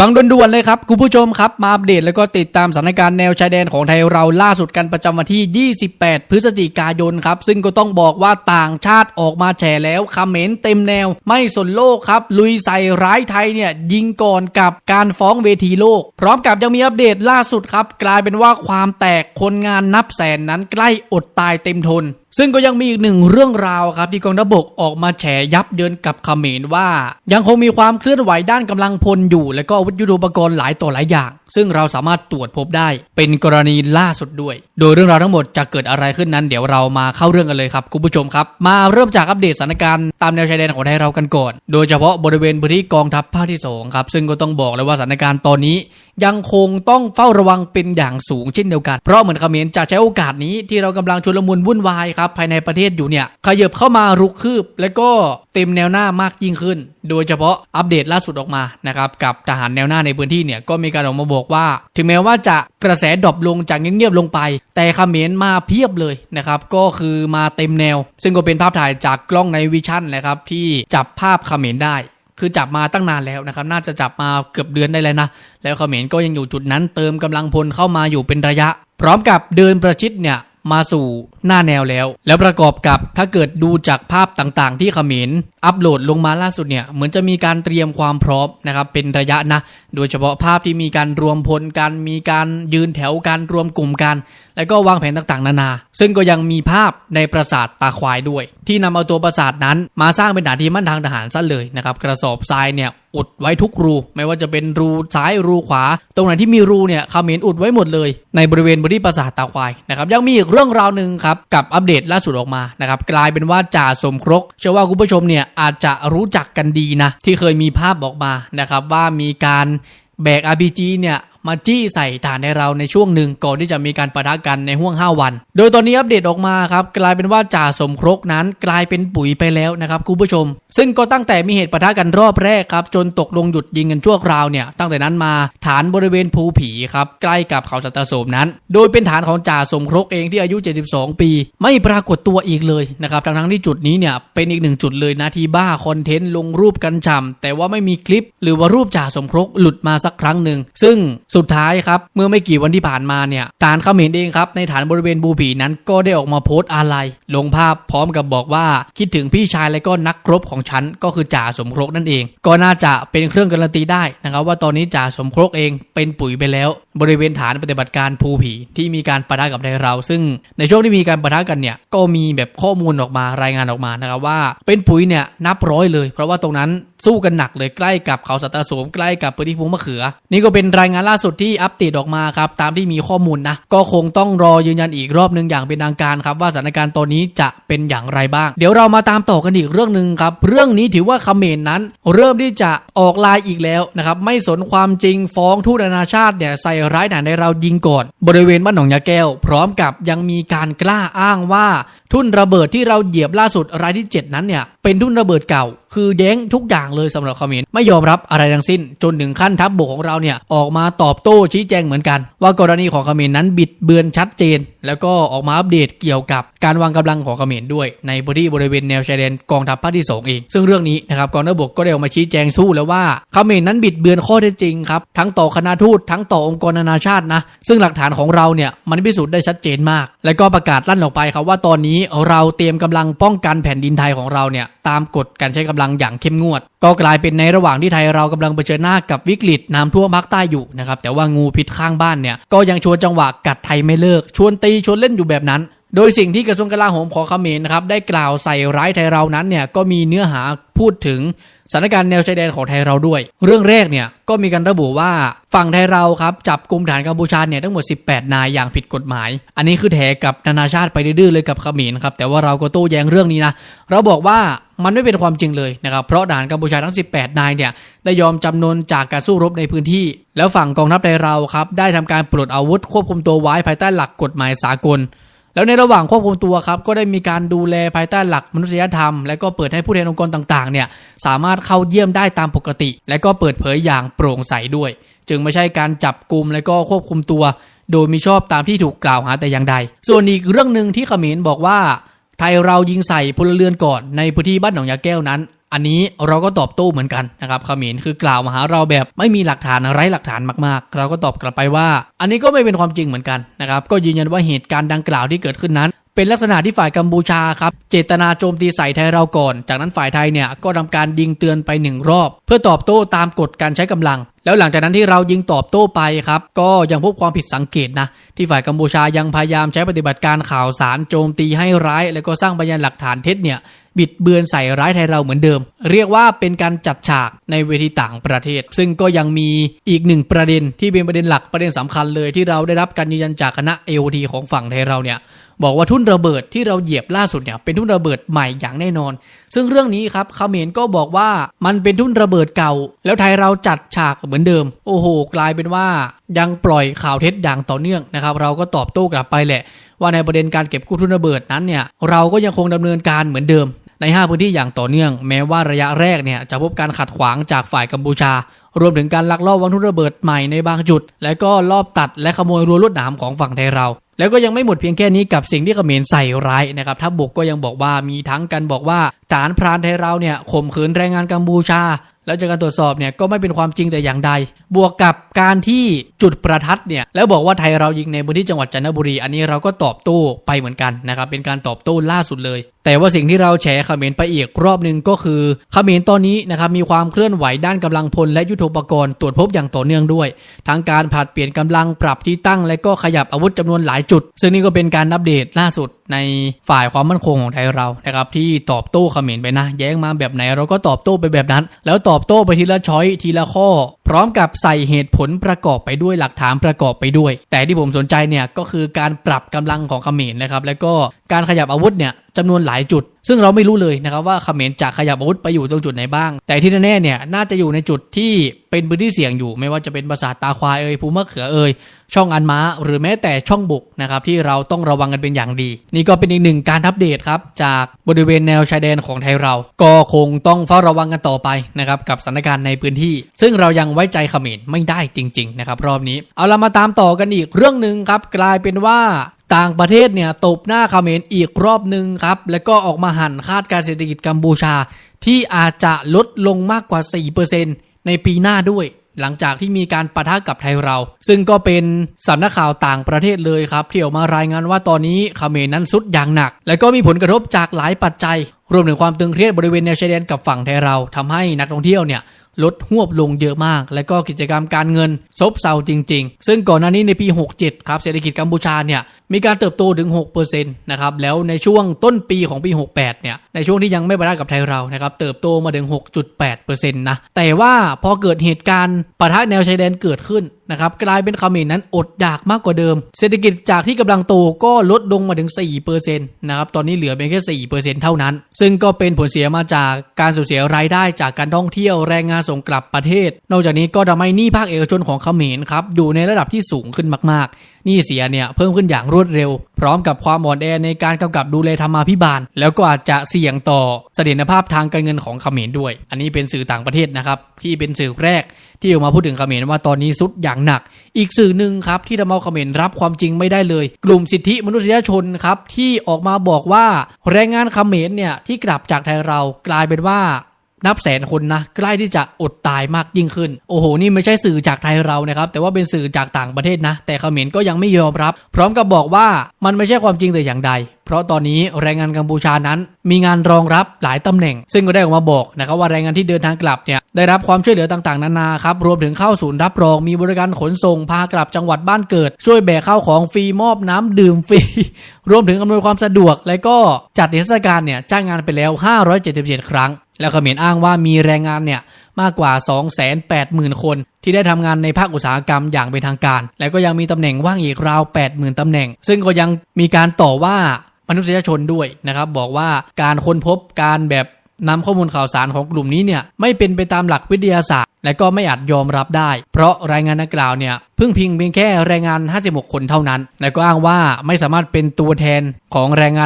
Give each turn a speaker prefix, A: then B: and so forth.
A: ฟังด่วนๆเลยครับ คุณผู้ชมครับ มาอัปเดตแล้วก็ติดตามสถานการณ์แนวชายแดนของไทยเราล่าสุดกันประจำวันที่ 28 พฤศจิกายนครับ ซึ่งก็ต้องบอกว่าต่างชาติออกมาแฉแล้วคอมเมนต์เต็มแนว ไม่สนโลกครับ ลุยใส่ร้ายไทยเนี่ย ยิงก่อนกับการฟ้องเวทีโลก พร้อมกับยังมีอัปเดตล่าสุดครับ กลายเป็นว่าความแตกคนงานนับแสนนั้นใกล้อดตายเต็มทน ซึ่งก็ยังมีอีกหนึ่งเรื่องราวครับที่กองทัพบกออกมาแฉยับเยินกับเขมรว่า ยังคงมีความเคลื่อนไหวด้านกำลังพลอยู่ และก็อาวุธยุทโธปกรณ์หลายต่อหลายอย่าง ซึ่งเราสามารถตรวจพบได้ เป็นกรณีล่าสุดด้วย โดยเรื่องราวทั้งหมดจะเกิดอะไรขึ้นนั้น เดี๋ยวเรามาเข้าเรื่องกันเลยครับคุณผู้ชมครับ มาเริ่มจากอัปเดตสถานการณ์ตามแนวชายแดนของไทยเรากันก่อน โดยเฉพาะบริเวณพื้นที่กองทัพภาคที่สองครับซึ่งก็ต้องบอกเลยว่าสถานการณ์ตอนนี้ ยังคงต้องเฝ้าระวังเป็นอย่างสูงเช่นเดียวกัน เพราะเหมือนเขมรจะใช้โอกาสนี้ที่เรากำลังชุลมุนวุ่นวายครับภายในประเทศอยู่เนี่ยขยับเข้ามารุกคืบ และก็เต็มแนวหน้ามากยิ่งขึ้น โดยเฉพาะอัปเดตล่าสุดออกมานะครับกับทหารแนวหน้าในพื้นที่เนี่ยก็มีการออกมาบอกว่า ถึงแม้ว่าจะกระแสดรอปลงจากเงียบๆลงไป แต่เขมรมาเพียบเลยนะครับก็คือมาเต็มแนว ซึ่งก็เป็นภาพถ่ายจากกล้องในวิชั่นแหละครับที่จับภาพเขมรได้ คือจับมาตั้งนานแล้วนะครับ น่าจะจับมาเกือบเดือนได้แล้วนะ แล้วเขมรก็ยังอยู่จุดนั้นเติมกำลังพลเข้ามาอยู่เป็นระยะ พร้อมกับเดินประชิดเนี่ยมาสู่หน้าแนวแล้ว แล้วประกอบกับถ้าเกิดดูจากภาพต่างๆ ที่เขมร อัปโหลดลงมาล่าสุดเนี่ยเหมือนจะมีการเตรียมความพร้อมนะครับเป็นระยะนะ โดยเฉพาะภาพที่มีการรวมพลกันมีการยืนแถวการรวมกลุ่มกัน แล้วก็วางแผนต่างๆ นานา ซึ่งก็ยังมีภาพในปราสาทตาควายด้วย ที่นำเอาตัวปราสาทนั้น มาสร้างเป็นฐานที่มั่นทางทหารซะเลยนะครับกระสอบทรายเนี่ยอุดไว้ทุกรู ไม่ว่าจะเป็นรูซ้ายรูขวา ตรงไหนที่มีรูเนี่ยเขมรอุดไว้หมดเลย ในบริเวณบริปราสาทตาควายนะครับยังมีอีกเรื่องราวหนึ่งครับกับอัปเดตล่าสุดออกมานะครับกลายเป็นว่าจ่าสมครกเชื่อว่าคุณผู้ชมเนี่ยอาจจะรู้จักกันดีนะ ที่เคยมีภาพออกมานะครับว่ามีการแบก RPG เนี่ย มาจี้ใส่ฐานในเราในช่วงหนึ่งก่อนที่จะมีการปะทะกันในห่วง 5 วัน โดยตอนนี้อัปเดตออกมาครับกลายเป็นว่าจ่าสมครกนั้นกลายเป็นปุ๋ยไปแล้วนะครับคุณผู้ชม ซึ่งก็ตั้งแต่มีเหตุปะทะกันรอบแรกครับจนตกลงหยุดยิงกันชั่วคราวเนี่ยตั้งแต่นั้นมาฐานบริเวณภูผีครับใกล้กับเขาสัตโสมนั้น โดยเป็นฐานของจ่าสมครกเองที่อายุ 72 ปี ไม่ปรากฏตัวอีกเลยนะครับทั้งที่จุดนี้เนี่ยเป็นอีกหนึ่งจุดเลยนะที่บ้าคอนเทนต์ลงรูปกันฉ่ำแต่ว่าไม่มีคลิป หรือว่ารูปจ่าสมครกหลุดมาสักครั้งหนึ่งซึ่งสุดท้ายครับ เมื่อไม่กี่วันที่ผ่านมาเนี่ยฐานเขมรเองครับ ในฐานบริเวณบูผีนั้นก็ได้ออกมาโพสต์อาลัยลงภาพพร้อมกับบอกว่าคิดถึงพี่ชายและก็นักรบของฉันก็คือจ่าสมครกนั่นเอง ก็น่าจะเป็นเครื่องการันตีได้นะครับว่าตอนนี้จ่าสมครกเองเป็นปุ๋ยไปแล้ว บริเวณฐานปฏิบัติการภูผีที่มีการปะทะกับไทยเรา ซึ่งในช่วงที่มีการปะทะกันเนี่ยก็มีแบบข้อมูลออกมารายงานออกมานะครับว่าเป็นปุ๋ยเนี่ยนับร้อยเลย เพราะว่าตรงนั้น สู้กันหนักเลยใกล้กับเขาสัตโสมใกล้กับพื้นที่ภูมะเขือ นี่ก็เป็นรายงานล่าสุดที่อัปเดตออกมาครับตามที่มีข้อมูลนะก็คงต้องรอยืนยันอีกรอบหนึ่งอย่างเป็นทางการครับว่าสถานการณ์ตอนนี้จะเป็นอย่างไรบ้าง เดี๋ยวเรามาตามต่อกันอีกเรื่องหนึ่งครับเรื่องนี้ถือว่าเขมรนั้น เริ่มที่จะออกลายอีกแล้วนะครับไม่สนความจริงฟ้องทูตนานาชาติเนี่ยใส่ร้ายหนาในเรายิงก่อนบริเวณบ้านหนองยาแก้ว พร้อมกับยังมีการกล้าอ้างว่า ทุ่นระเบิดที่เราเหยียบล่าสุดรายที่ 7 นั้นเนี่ยเป็นทุ่นระเบิดเก่า คือแย้งทุกอย่างเลยสำหรับเขมรไม่ยอมรับอะไรทั้งสิ้น จนถึงขั้นทัพบบกของเราเนี่ยออกมาตอบโต้ชี้แจงเหมือนกัน ว่ากรณีของเขมรนั้นบิดเบือนชัดเจน แล้วก็ออกมาอัปเดตเกี่ยวกับการวางกำลังของเขมรด้วย ในพื้นที่บริเวณแนวชายแดนกองทัพภาคที่สองเองซึ่งเรื่องนี้นะครับกองทัพบกก็ได้ออกมาชี้แจงสู้แล้วว่าเขมรนั้นบิดเบือนข้อเท็จจริงครับทั้งต่อคณะทูตทั้งต่อองค์กรนานาชาตินะซึ่งหลักฐานของเราเนี่ยมันพิสูจน์ได้ชัดเจนมาก และก็ประกาศลั่นออกไปครับว่าตอนนี้เราเตรียมกำลังป้องกันแผ่นดินไทยของเราเนี่ยตามกฎการใช้กำลังอย่างเข้มงวด ก็กลายเป็นในระหว่างที่ไทยเรากำลังเผชิญหน้ากับวิกฤตน้ำท่วมภาคใต้อยู่นะครับแต่ว่างูพิษข้างบ้านเนี่ยก็ยังชวนจังหวะกัดไทยไม่เลิก ชวนตีชวนเล่นอยู่แบบนั้น โดยสิ่งที่กระทรวงกลาโหมของเขมรนะครับได้กล่าวใส่ร้ายไทยเรานั้นเนี่ยก็มีเนื้อหาพูดถึงสถานการณ์แนวชายแดนของไทยเราด้วย เรื่องแรกเนี่ยก็มีการระบุว่าฝั่งไทยเราครับจับกลุ่มฐานกัมพูชาเนี่ยทั้งหมด 18 นายอย่างผิดกฎหมาย อันนี้คือแถกับนานาชาติไปดื้อเลยกับเขมรครับแต่ว่าเราก็โต้แย้งเรื่องนี้นะเราบอกว่ามันไม่เป็นความจริงเลยนะครับเพราะทหารกัมพูชาทั้ง 18 นายเนี่ยได้ยอมจำนนจากการสู้รบในพื้นที่ แล้วฝั่งกองทัพไทยเราครับได้ทำการปลดอาวุธควบคุมตัวไว้ภายใต้หลักกฎหมายสากล แล้วในระหว่างควบคุมตัวครับก็ได้มีการดูแลภายใต้หลักมนุษยธรรม และก็เปิดให้ผู้แทนองค์กรต่างๆเนี่ยสามารถเข้าเยี่ยมได้ตามปกติ และก็เปิดเผยอย่างโปร่งใสด้วย จึงไม่ใช่การจับกลุ่มและก็ควบคุมตัว โดยมีชอบตามที่ถูกกล่าวหาแต่อย่างใด ส่วนอีกเรื่องหนึ่งที่ขมรบอกว่าไทยเรายิงใส่พลเรือนก่อนในพื้นที่บ้านหนองยาแก้วนั้น อันนี้เราก็ตอบโต้เหมือนกันนะครับขมินคือกล่าวมาหาเราแบบไม่มีหลักฐานไร้หลักฐานมากๆ เราก็ตอบกลับไปว่า อันนี้ก็ไม่เป็นความจริงเหมือนกันนะครับก็ยืนยันว่าเหตุการณ์ดังกล่าวที่เกิดขึ้นนั้น เป็นลักษณะที่ฝ่ายกัมพูชาครับ เจตนาโจมตีใส่ไทยเราก่อน จากนั้นฝ่ายไทยเนี่ยก็ทำการยิงเตือนไปหนึ่งรอบ เพื่อตอบโต้ตามกฎการใช้กำลัง แล้วหลังจากนั้นที่เรายิงตอบโต้ไปครับ ก็ยังพบความผิดสังเกตนะที่ฝ่ายกัมพูชายังพยายามใช้ปฏิบัติการข่าวสารโจมตีให้ร้าย แล้วก็สร้างพยานหลักฐานเท็จเนี่ยบิดเบือนใส่ร้ายไทยเราเหมือนเดิม เรียกว่าเป็นการจัดฉากในเวทีต่างประเทศ ซึ่งก็ยังมีอีกหนึ่งประเด็นที่เป็นประเด็นหลักประเด็นสำคัญเลยที่เราได้รับการยืนยันจากคณะ AOT ของฝั่งไทยเราเนี่ย บอกว่าทุ่นระเบิดที่เราเหยียบล่าสุดเนี่ยเป็นทุ่นระเบิดใหม่อย่างแน่นอน ซึ่งเรื่องนี้ครับเขมรก็บอกว่ามันเป็นทุ่นระเบิดเก่า แล้วไทยเราจัดฉากเหมือนเดิม โอ้โห กลายเป็นว่ายังปล่อยข่าวเท็จอย่างต่อเนื่องนะครับ เราก็ตอบโต้กลับไปแหละ ว่าในประเด็นการเก็บกู้ทุนระเบิดนั้นเนี่ยเราก็ยังคงดำเนินการเหมือนเดิม ใน 5 พื้นที่อย่างต่อเนื่อง แม้ว่าระยะแรกเนี่ยจะพบการขัดขวางจากฝ่ายกัมพูชา รวมถึงการลักลอบวางทุนระเบิดใหม่ในบางจุด และก็ลอบตัดและขโมยรั้วลวดหนามของฝั่งไทยเรา แล้วก็ยังไม่หมดเพียงแค่นี้กับสิ่งที่เขมรใส่ร้ายนะครับทัพบกก็ยังบอกว่ามีทั้งกันบอกว่าฐานพรานไทยเราเนี่ยข่มขืนแรงงานกัมพูชา แล้วจากการตรวจสอบเนี่ยก็ไม่เป็นความจริงแต่อย่างใด บวกกับการที่จุดประทัดเนี่ยแล้วบอกว่าไทยเรายิงในพื้นที่จังหวัดจันทบุรี อันนี้เราก็ตอบโต้ไปเหมือนกันนะครับเป็นการตอบโต้ล่าสุดเลย แต่ว่าสิ่งที่เราแฉเขมรไปอีกรอบหนึ่งก็คือเขมรตอนนี้นะครับมีความเคลื่อนไหวด้านกำลังพลและยุทโธปกรณ์ตรวจพบอย่างต่อเนื่องด้วย ทั้งการผลัดเปลี่ยนกำลังปรับที่ตั้ง และก็ขยับอาวุธจำนวนหลายจุด ซึ่งนี่ก็เป็นการอัปเดตล่าสุดในฝ่ายความมั่นคงของไทยเรานะครับที่ตอบโต้เขมรไปนะ แย้งมาแบบไหนเราก็ตอบโต้ไปแบบนั้น แล้วตอบโต้ไปทีละช้อยทีละข้อ พร้อมกับใส่เหตุผลประกอบไปด้วยหลักฐานประกอบไปด้วย แต่ที่ผมสนใจเนี่ยก็คือการปรับกำลังของเขมรนะครับแล้วก็การขยับอาวุธเนี่ยจำนวนหลายจุด ซึ่งเราไม่รู้เลยนะครับว่าเขมรจะขยับอาวุธไปอยู่ตรงจุดไหนบ้าง แต่ที่แน่ๆเนี่ยน่าจะอยู่ในจุดที่เป็นพื้นที่เสี่ยงอยู่ ไม่ว่าจะเป็นปราสาทตาควายเอ่ยภูมะเขือเอ่ยช่องอันม้า หรือแม้แต่ช่องบุกนะครับที่เราต้องระวังกันเป็นอย่างดี นี่ก็เป็นอีกหนึ่งการอัปเดตครับจากบริเวณแนวชายแดนของไทยเรา ก็คงต้องเฝ้าระวังกันต่อไปนะครับกับสถานการณ์ในพื้นที่ ซึ่งเรายังไว้ใจเขมรไม่ได้จริงๆนะครับรอบนี้เอาเรามาตามต่อกันอีกเรื่องหนึ่งครับกลายเป็นว่าต่างประเทศเนี่ยตบหน้าเขมรอีกรอบหนึ่งครับแล้วก็ออกมาหันคาดการเศรษฐกิจกัมพูชา ที่อาจจะลดลงมากกว่า 4%ในปีหน้าด้วย หลังจากที่มีการปะทะกับไทยเรา ซึ่งก็เป็นสำนักข่าวต่างประเทศเลยครับ ที่ออกมารายงานว่าตอนนี้เขมรนั้นสุดอย่างหนัก และก็มีผลกระทบจากหลายปัจจัย รวมถึงความตึงเครียดบริเวณแนวชายแดนกับฝั่งไทยเราทำให้นักท่องเที่ยวเนี่ย ลดหวบลงเยอะมาก และก็กิจกรรมการเงินซบเซาจริง ๆ ซึ่งก่อนหน้านี้ในปี 67 ครับเศรษฐกิจกัมพูชาเนี่ยมีการเติบโตถึง6%นะครับแล้วในช่วงต้นปีของปี 68 เนี่ยในช่วงที่ยังไม่ประทะกับไทยเรานะครับเติบโตมาถึง 6.8%นะแต่ว่าพอเกิดเหตุการณ์ปะทะแนวชายแดนเกิดขึ้น นะครับกลายเป็นเขมรนั้นอดอยากมากกว่าเดิม เศรษฐกิจจากที่กำลังโตก็ลดลงมาถึง4%นะครับตอนนี้เหลือเพียงแค่4%เท่านั้น ซึ่งก็เป็นผลเสียมาจากการสูญเสียรายได้จากการท่องเที่ยวแรงงานส่งกลับประเทศ นอกจากนี้ก็ทำให้หนี้ภาคเอกชนของเขมรครับอยู่ในระดับที่สูงขึ้นมากๆหนี้เสียเนี่ยเพิ่มขึ้นอย่างรวดเร็ว พร้อมกับความอ่อนแอในการกำกับดูแลธรรมาภิบาล แล้วก็อาจจะเสี่ยงต่อเสถียรภาพทางการเงินของเขมรด้วย อันนี้เป็นสื่อต่างประเทศนะครับที่เป็นสื่อแรกที่ออกมาพูดถึงเขมรว่าตอนนี้สุดอย่างหนัก อีกสื่อหนึ่งครับที่ทำเอาเขมรรับความจริงไม่ได้เลย กลุ่มสิทธิมนุษยชนครับที่ออกมาบอกว่าแรงงานคเขมรเนี่ยที่กลับจากไทยเรากลายเป็นว่า นับแสนคนนะใกล้ที่จะอดตายมากยิ่งขึ้น โอ้โห นี่ไม่ใช่สื่อจากไทยเรานะครับ แต่ว่าเป็นสื่อจากต่างประเทศนะ แต่เขมรก็ยังไม่ยอมรับ พร้อมกับบอกว่ามันไม่ใช่ความจริงแต่อย่างใด เพราะตอนนี้แรงงานกัมพูชานั้น มีงานรองรับหลายตำแหน่ง ซึ่งก็ได้ออกมาบอกนะครับว่าแรงงานที่เดินทางกลับเนี่ยได้รับความช่วยเหลือต่างๆ นานาครับรวมถึงเข้าศูนย์รับรองมีบริการขนส่งพากลับจังหวัดบ้านเกิด ช่วยแบกข้าวของฟรีมอบน้ำดื่มฟรีรวมถึงอำนวยความสะดวก และก็จัดนิทศการเนี่ยจ้างงานไปแล้ว 577 ครั้ง แล้วเขมรอ้างว่ามีแรงงานเนี่ยมากกว่า 280,000 คน ที่ได้ทำงานในภาคอุตสาหกรรมอย่างเป็นทางการ และก็ยังมีตำแหน่งว่างอีกราว 80,000ตำแหน่ง ซึ่งก็ยังมีการต่อว่ามนุษยชนด้วยนะครับบอกว่าการค้นพบการแบบนำข้อมูลข่าวสารของกลุ่มนี้เนี่ยไม่เป็นไปตามหลักวิทยาศาสตร์ และก็ไม่อาจยอมรับได้ เพราะรายงานดังกล่าวเนี่ยเพิ่งพิงเพียงแค่แรงงาน 56 คนเท่านั้น และก็อ้างว่าไม่สามารถเป็นตัวแทนของแรงงาน